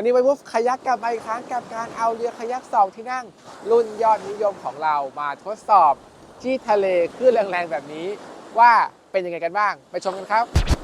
วันนี้ไปวุฟขยักกลับมาอีกครั้งกับการเอาเรือขยักสองที่นั่ง รุ่นยอดนิยมของเรามาทดสอบที่ทะเลคลื่นแรงๆแบบนี้ ว่าเป็นยังไงกันบ้าง ไปชมกันครับ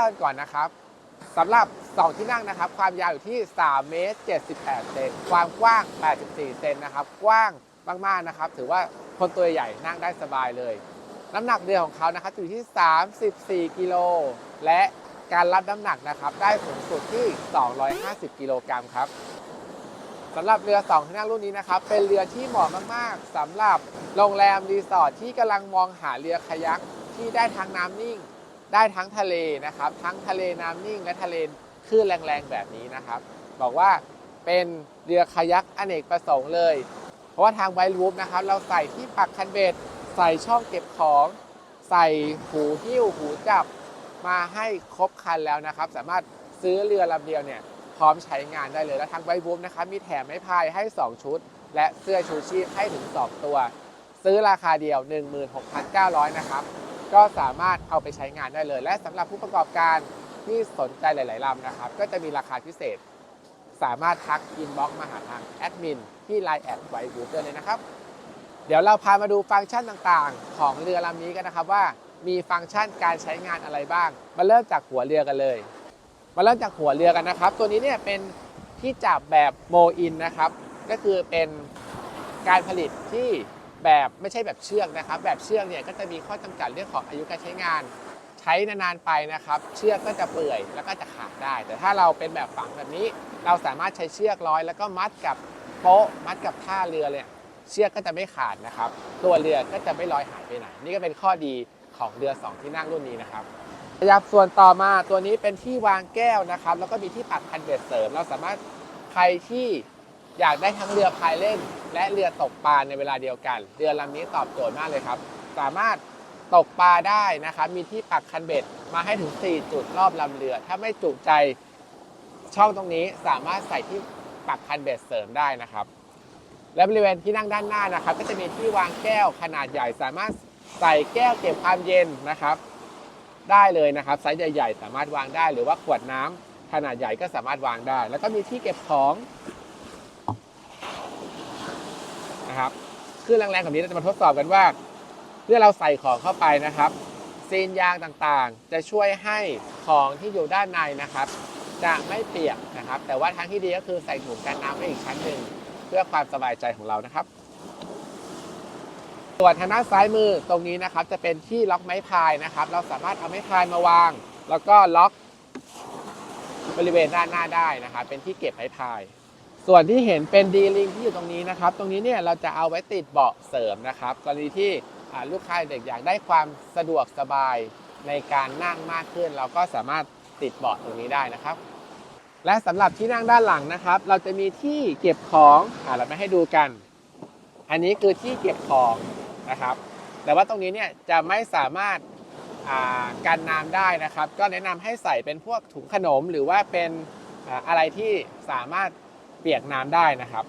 าวกันก่อนนะครับสำหรับ 2 ที่นั่งนะครับ ความยาวอยู่ที่3เมตร78เซนความกว้าง 84 เซนนะครับ กว้างมากๆนะครับ ถือว่าคนตัวใหญ่นั่งได้สบายเลย น้ำหนักเรือของเขานะครับอยู่ที่ 34 กิโล และการรับน้ำหนักนะครับได้สูงสุดที่ 250 กิโลกรัมครับสำหรับเรือ2ที่นั่งรุ่นนี้นะครับ เป็นเรือที่เหมาะมากๆสำหรับโรงแรมรีสอร์ทที่กำลังมองหาเรือคายักที่ได้ทั้งน้ำนิ่ง ได้ทั้งทะเลนะครับ ทั้งทะเลน้ำนิ่งและทะเลคลื่นแรงๆแบบนี้นะครับ บอกว่าเป็นเรือคายักอเนกประสงค์เลย เพราะว่าทางไวรูปนะครับ เราใส่ที่ปักคันเบ็ดใส่ช่องเก็บของ ใส่หูหิ้วหูจับมาให้ครบคันแล้วนะครับ สามารถซื้อเรือลำเดียวเนี่ยพร้อมใช้งานได้เลย และทางไวบูมนะครับมีแถมไม้พายให้ 2 ชุด และเสื้อชูชีพให้ถึง 2 ตัว ซื้อราคาเดียว 16,900 นะครับ ก็สามารถเอาไปใช้งานได้เลย และสำหรับผู้ประกอบการที่สนใจหลาย ๆลำนะครับ ก็จะมีราคาพิเศษ สามารถทักอินบ็อกซ์มาหาทางแอดมินที่ Line แอดไวบูมได้เลยนะครับ เดี๋ยวเราพามาดูฟังก์ชันต่างๆ ของเรือลำนี้กันนะครับว่ามีฟังก์ชันการใช้งานอะไรบ้าง มาเริ่มจากหัวเรือกันเลย มาเริ่มจากหัวเรือกันนะครับ ตัวนี้เนี่ยเป็นที่จับแบบโมอินนะครับ ก็คือเป็นการผลิตที่ แบบไม่ใช่แบบเชือกนะครับ แบบเชือกเนี่ยก็จะมีข้อจำกัดเรื่องของอายุการใช้งาน ใช้นานๆไปนะครับ เชือกก็จะเปื่อยแล้วก็จะขาดได้ แต่ถ้าเราเป็นแบบฝังแบบนี้ เราสามารถใช้เชือกร้อย แล้วก็มัดกับโป๊ะมัดกับท่าเรือเนี่ยเชือกก็จะไม่ขาดนะครับ ตัวเรือก็จะไม่ลอยหายไปไหน นี่ก็เป็นข้อดีของเรือสองที่นั่งรุ่นนี้นะครับขยับส่วนต่อมาตัวนี้เป็นที่วางแก้วนะครับ แล้วก็มีที่ปักคันเบ็ดเสริม เราสามารถใครที่ อยากได้ทั้งเรือพายเล่น และเรือตกปลาในเวลาเดียวกัน เรือลำนี้ตอบโจทย์มากเลยครับ สามารถตกปลาได้นะครับ มีที่ปักคันเบ็ดมาให้ถึง 4 จุดรอบลำเรือ ถ้าไม่จุใจช่องตรงนี้สามารถใส่ที่ปักคันเบ็ดเสริมได้นะครับ และบริเวณที่นั่งด้านหน้านะครับ ก็จะมีที่วางแก้วขนาดใหญ่ สามารถใส่แก้วเก็บความเย็นนะครับ ได้เลยนะครับไซส์ใหญ่ ๆ สามารถวางได้ หรือว่าขวดน้ำขนาดใหญ่ก็สามารถวางได้ แล้วก็มีที่เก็บของ นะครับเครื่อแรงๆแบบนี้เราจะมาทดสอบกันว่า เมื่อเราใส่ของเข้าไปนะครับซีนยางต่างๆ จะช่วยให้ของที่อยู่ด้านในนะครับ จะไม่เปียกนะครับ แต่ว่าทางที่ดีก็คือใส่ถุงกันน้ำไว้อีกชั้นหนึ่งเพื่อความสบายใจของเรานะครับส่วนทางด้านซ้ายมือตรงนี้นะครับ จะเป็นที่ล็อกไม้พายนะครับ เราสามารถเอาไม้พายมาวาง แล้วก็ล็อกบริเวณด้านหน้าได้นะครับ เป็นที่เก็บไม้พาย ส่วนที่เห็นเป็นดีลิงที่อยู่ตรงนี้นะครับ ตรงนี้เนี่ยเราจะเอาไว้ติดเบาะเสริมนะครับ กรณีที่ลูกค้าเด็กอยากได้ความสะดวกสบายในการนั่งมากขึ้น เราก็สามารถติดเบาะตรงนี้ได้นะครับ และสำหรับที่นั่งด้านหลังนะครับ เราจะมีที่เก็บของอ่าเราไมาให้ดูกัน อันนี้คือที่เก็บของนะครับ แต่ว่าตรงนี้เนี่ยจะไม่สามารถากันน้ำได้นะครับ ก็แนะนำให้ใส่เป็นพวกถุงขนมหรือว่าเป็นอะไรที่สามารถ เปียกน้ำได้นะครับ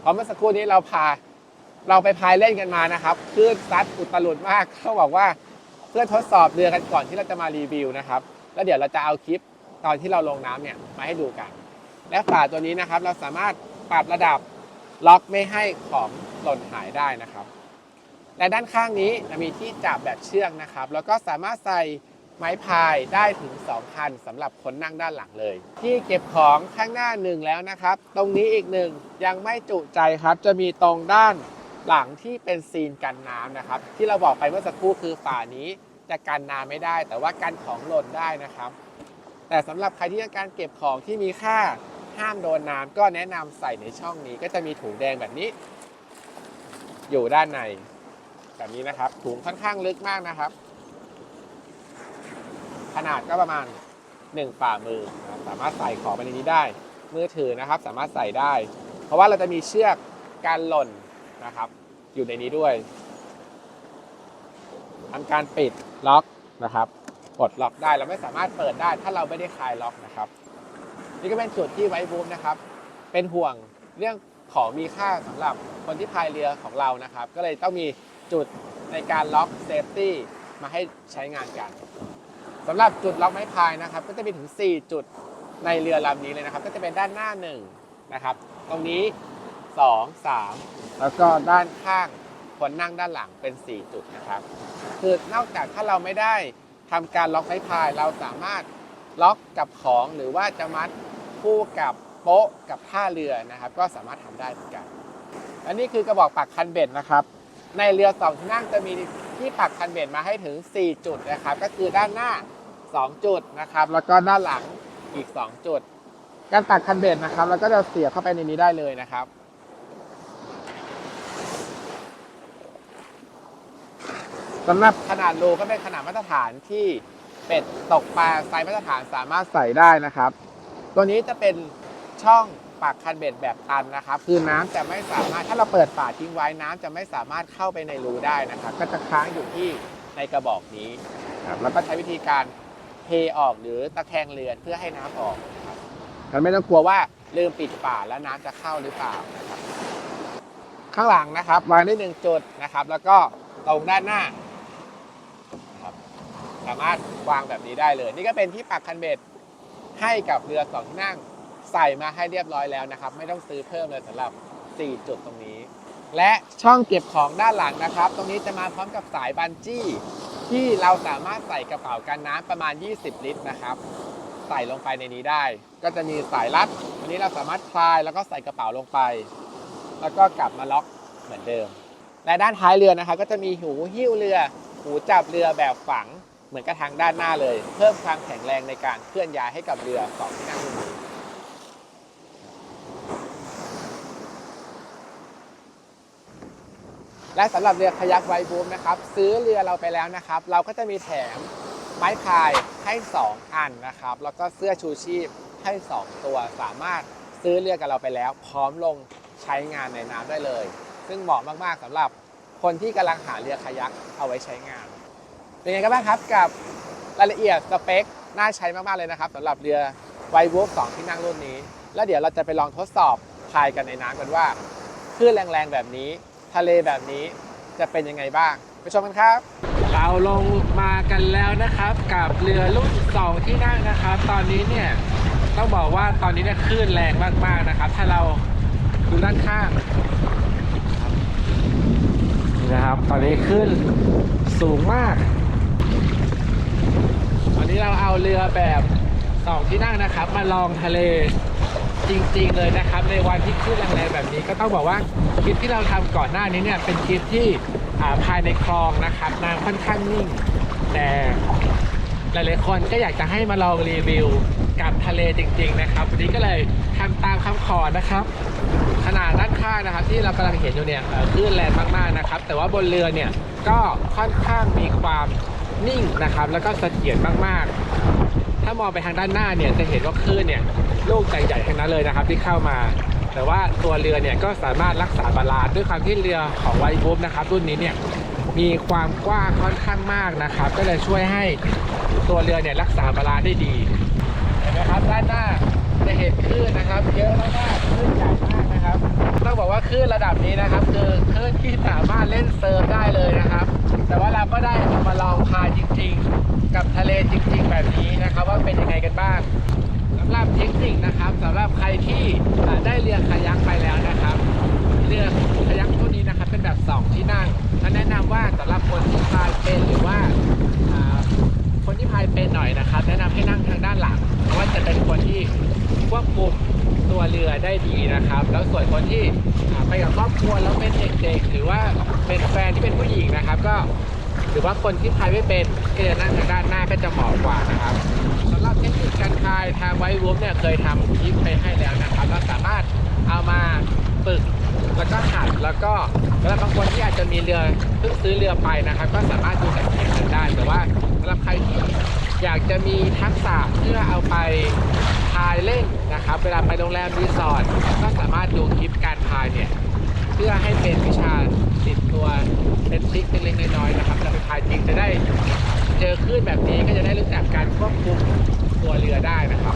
เพราะเมื่อสักครู่นี้เราพาเราไปพายเล่นกันมานะครับคลื่นซัดอุตลุดมากเขาบอกว่าเพื่อทดสอบเรือกันก่อนที่เราจะมารีวิวนะครับ แล้วเดี๋ยวเราจะเอาคลิปตอนที่เราลงน้ำเนี่ยมาให้ดูกัน และฝาตัวนี้นะครับ เราสามารถปรับระดับล็อกไม่ให้ของหล่นหายได้นะครับและด้านข้างนี้จะมีที่จับแบบเชือกนะครับ แล้วก็สามารถใส่ ไม้พายได้ถึง 2 คันสำหรับคนนั่งด้านหลังเลย ที่เก็บของข้างหน้าหนึ่งแล้วนะครับ ตรงนี้อีกหนึ่งยังไม่จุใจครับ จะมีตรงด้านหลังที่เป็นซีนกันน้ำนะครับ ที่เราบอกไปเมื่อสักครู่คือฝานี้จะกันน้ำไม่ได้ แต่ว่ากันของหล่นได้นะครับ แต่สำหรับใครที่ต้องการเก็บของที่มีค่าห้ามโดนน้ำก็แนะนำใส่ในช่องนี้ ก็จะมีถุงแดงแบบนี้ อยู่ด้านใน แบบนี้นะครับถุงค่อนข้างลึกมากนะครับ ขนาดก็ประมาณ 1 ฝ่ามือนะครับสามารถใส่ของไปในนี้ได้ มือถือนะครับสามารถใส่ได้ เพราะว่าเราจะมีเชือกการหล่นนะครับ อยู่ในนี้ด้วยทำการปิดล็อกนะครับปลดล็อกได้เราไม่สามารถเปิดได้ถ้าเราไม่ได้คลายล็อกนะครับ นี่ก็เป็นจุดที่ไว้บูมนะครับ เป็นห่วงเรื่องของมีค่าสำหรับคนที่พายเรือของเรานะครับ ก็เลยต้องมีจุดในการล็อกเซฟตี้มาให้ใช้งานกัน สำหรับจุดล็อกไม้พายนะครับ ก็จะมีถึง 4 จุดในเรือลำนี้เลยนะครับ ก็จะเป็นด้านหน้า1นะครับ ตรงนี้ 2 3 แล้วก็ด้านข้างคนนั่งด้านหลังเป็น 4 จุดนะครับ คือนอกจากถ้าเราไม่ได้ทำการล็อกไม้พาย เราสามารถล็อกกับของหรือว่าจะมัดคู่กับโป๊ะกับท่าเรือนะครับ ก็สามารถทำได้เหมือนกัน อันนี้คือกระบอกปักคันเบ็ดนะครับ ในเรือสองที่นั่งจะมีที่ปักคันเบ็ดมาให้ถึง 4 จุดนะครับ ก็คือด้านหน้า 2 จุดนะครับ แล้วก็ด้านหลังอีก 2 จุด การปักคันเบ็ดนะครับเราก็จะเสียบเข้าไปในนี้ได้เลยนะครับสำหรับขนาดรูก็เป็นขนาดมาตรฐานที่เป็ดตกปลาไซส์มาตรฐานสามารถใส่ได้นะครับ ตัวนี้จะเป็นช่อง ปากคันเบ็ดแบบตันนะครับคือน้ำจะไม่สามารถถ้าเราเปิดฝาทิ้งไว้น้ำจะไม่สามารถเข้าไปในรูได้นะครับก็จะค้างอยู่ที่ในกระบอกนี้ครับแล้วก็ใช้วิธีการเทออกหรือตะแคงเรือนเพื่อให้น้ำออกนะครับมันไม่ต้องกลัวว่าลืมปิดฝาแล้วน้ำจะเข้าหรือเปล่านะครับข้างหลังนะครับวางได้หนึ่งจุดนะครับ แล้วก็ตรงด้านหน้านะครับสามารถวางแบบนี้ได้เลย นี่ก็เป็นที่ปักคันเบ็ดให้กับเรือสองที่นั่ง ใส่มาให้เรียบร้อยแล้วนะครับ ไม่ต้องซื้อเพิ่มเลยสำหรับ 4 จุดตรงนี้ และช่องเก็บของด้านหลังนะครับ ตรงนี้จะมาพร้อมกับสายบันจี้ที่เราสามารถใส่กระเป๋ากันน้ำประมาณ 20 ลิตรนะครับ ใส่ลงไปในนี้ได้ ก็จะมีสายรัดอันนี้เราสามารถคลายแล้วก็ใส่กระเป๋าลงไป แล้วก็กลับมาล็อกเหมือนเดิม และด้านท้ายเรือนะครับ ก็จะมีหูหิ้วเรือ หูจับเรือแบบฝังเหมือนกับทางด้านหน้าเลย เพิ่มความแข็งแรงในการเคลื่อนย้ายให้กับเรือสองที่นั่งรุ่น และสำหรับเรือคายักไวบูมนะครับซื้อเรือเราไปแล้วนะครับ เราก็จะมีแถมไม้พายให้ 2 อันนะครับ แล้วก็เสื้อชูชีพให้ 2 ตัวสามารถซื้อเรือกับเราไปแล้ว พร้อมลงใช้งานในน้ำได้เลย ซึ่งเหมาะมากๆสำหรับคนที่กำลังหาเรือคายักเอาไว้ใช้งาน เป็นไงกันบ้างครับกับรายละเอียดสเปคน่าใช้มากๆเลยนะครับสำหรับเรือไววูฟสองที่นั่งรุ่นนี้ แล้วเดี๋ยวเราจะไปลองทดสอบพายกันในน้ำกันว่าคลื่นแรงๆแบบนี้ ทะเลแบบนี้จะเป็นยังไงบ้าง ไปชมกันครับ เราลงมากันแล้วนะครับ กับเรือรุ่น 2 ที่นั่งนะครับ ตอนนี้เนี่ยต้องบอกว่าตอนนี้เนี่ยคลื่นแรงมากๆนะครับ ถ้าเราดูด้านข้างนี่นะครับ ตอนนี้คลื่นสูงมากวันนี้เราเอาเรือแบบสองที่นั่งนะครับ มาลองทะเล จริงๆเลยนะครับ ในวันที่คลื่นแรงๆแบบนี้ก็ต้องบอกว่าคลิปที่เราทำก่อนหน้านี้เนี่ยเป็นคลิปที่ภายในคลองนะครับน้ำค่อนข้างนิ่ง แต่หลายๆคนก็อยากจะให้มาลองรีวิวกับทะเลจริง ๆ นะครับวันนี้ก็เลยทำตามคำขอนะครับ ขนาดด้านข้างนะครับ ที่เรากำลังเห็นอยู่เนี่ยคลื่นแรงมากๆนะครับ แต่ว่าบนเรือเนี่ยก็ค่อนข้างมีความนิ่งนะครับ แล้วก็เสถียรมากๆ ถ้ามองไปทางด้านหน้าเนี่ยจะเห็นว่าคลื่นเนี่ย ลูกใหญ่ๆทั้งนั้นเลยนะครับที่เข้ามา แต่ว่าตัวเรือเนี่ยก็สามารถรักษาบาลานซ์ด้วยความที่เรือของไวบูฟนะครับรุ่นนี้เนี่ยมีความกว้างค่อนข้างมากนะครับ ก็เลยช่วยให้ตัวเรือเนี่ยรักษาบาลานซ์ได้ดีเห็นไหมครับด้านหน้าจะเห็นคลื่นนะครับ เยอะมากๆคลื่นใหญ่มากนะครับต้องบอกว่าคลื่นระดับนี้นะครับ คือคลื่นที่สามารถเล่นเซิร์ฟได้เลยนะครับ แต่ว่าเราก็ได้มาลองพายจริง ๆ กับทะเลจริง ๆ แบบนี้นะครับ ว่าเป็นยังไงกันบ้างำหรับเทคนิคนะครับสำหรับใครที่ได้เรือคายักไปแล้วนะครับ เรือคายักตัวนี้นะครับเป็นแบบ 2 ที่นั่งและแนะนำว่าสำหรับคนที่พายเป็นหรือว่าคนที่พายเป็นหน่อยนะครับ แนะนำให้นั่งทางด้านหลัง เพราะว่าจะเป็นคนที่ควบคุมตัวเรือได้ดีนะครับ แล้วส่วนคนที่ไปกับครอบครัวแล้วเป็นเด็กๆหรือว่าเป็นแฟนที่เป็นผู้หญิงนะครับ ก็หรือว่าคนที่พายไม่เป็นก็จะนั่งทางด้านหน้าก็จะเหมาะกว่านะครับ เทคนิคการพายทางไวรูมเนี่ยเคยทำคลิปไปให้แล้วนะครับเราสามารถเอามาฝึกแล้วก็หัดแล้วก็สำหรับบางคนที่อาจจะมีเรือเพิ่งซื้อเรือไปนะครับ ก็สามารถดูจากคลิปกันได้แต่ว่าสำหรับใครที่อยากจะมีทักษะเพื่อเอาไปพายเล่นนะครับ เวลาไปโรงแรมรีสอร์ทก็สามารถดูคลิปการพายเนี่ยเพื่อให้เป็นวิชาติดตัวเป็นทริคเล็กๆน้อยๆนะครับจะไปพายจริงจะได้เจอคลื่นแบบนี้ก็จะได้รู้จักการควบคุม ตัวเรือได้นะครับ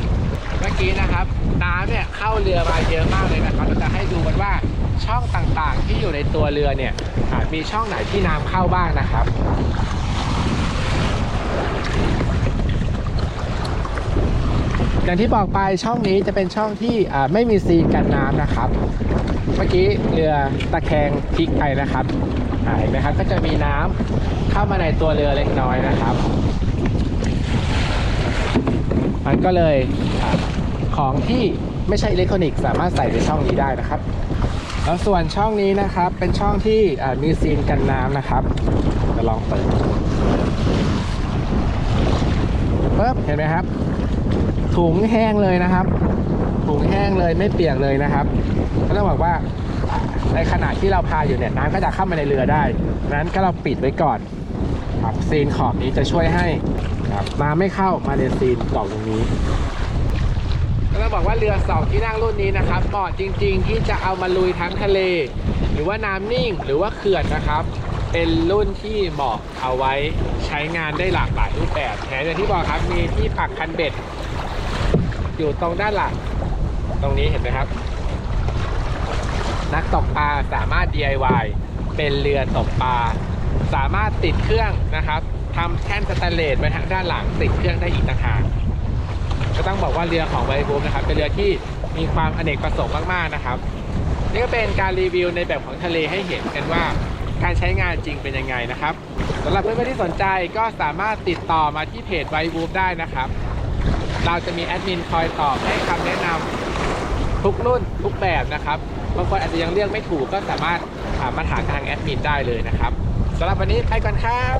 เมื่อกี้นะครับน้ำเนี่ยเข้าเรือมาเยอะมากเลยนะครับเราจะให้ดูกันว่าช่องต่างๆ ที่อยู่ในตัวเรือเนี่ยอาจมีช่องไหนที่น้ำเข้าบ้างนะครับอย่างที่บอกไปช่องนี้จะเป็นช่องที่ไม่มีซีนกันน้ำนะครับ เมื่อกี้เรือตะแคงพลิกไปนะครับเห็นไหมครับก็จะมีน้ำเข้ามาในตัวเรือเล็กน้อยนะครับ มันก็เลยของที่ไม่ใช่อิเล็กทรอนิกส์สามารถใส่ในช่องนี้ได้นะครับ แล้วส่วนช่องนี้นะครับเป็นช่องที่มีซีนกันน้ำนะครับจะลองเปิดปึ๊บเห็นไหมครับ ถุงแห้งเลยนะครับ ถุงแห้งเลยไม่เปียกเลยนะครับก็ต้องบอกว่าในขณะที่เราพาอยู่เนี่ยน้ำก็จะเข้ามาในเรือได้ดังนั้นก็เราปิดไว้ก่อน ครับซีนขอบนี้จะช่วยให้ครับน้ำไม่เข้ามาในซีนกล่องตรงนี้ก็ต้องบอกว่าเรือสองที่นั่งรุ่นนี้นะครับเหมาะจริง ๆ ที่จะเอามาลุยทั้งทะเล หรือว่าน้ำนิ่งหรือว่าเขื่อนนะครับ เป็นรุ่นที่เหมาะเอาไว้ใช้งานได้หลากหลายรูปแบบแถมอย่างที่บอกครับมีที่ปักคันเบ็ด อยู่ตรงด้านหลังตรงนี้เห็นไหมครับ นักตกปลาสามารถ DIY เป็นเรือตกปลา สามารถติดเครื่องนะครับทำแท่นสแตนเลสไว้ทางด้านหลังติดเครื่องได้อีกต่างหากก็ต้องบอกว่าเรือของไวบูมนะครับ เป็นเรือที่มีความอเนกประสงค์มากๆนะครับ นี่ก็เป็นการรีวิวในแบบของทะเลให้เห็นกันว่า การใช้งานจริงเป็นยังไงนะครับสำหรับเพื่อนๆที่สนใจก็สามารถติดต่อมาที่เพจไวบูมได้นะครับ เราจะมีแอดมินคอยตอบให้คำแนะนำทุกรุ่นทุกแบบนะครับบางคนอาจจะยังเลือกไม่ถูกก็สามารถถามมาถามทางแอดมินได้เลยนะครับ สำหรับวันนี้ไปก่อนครับ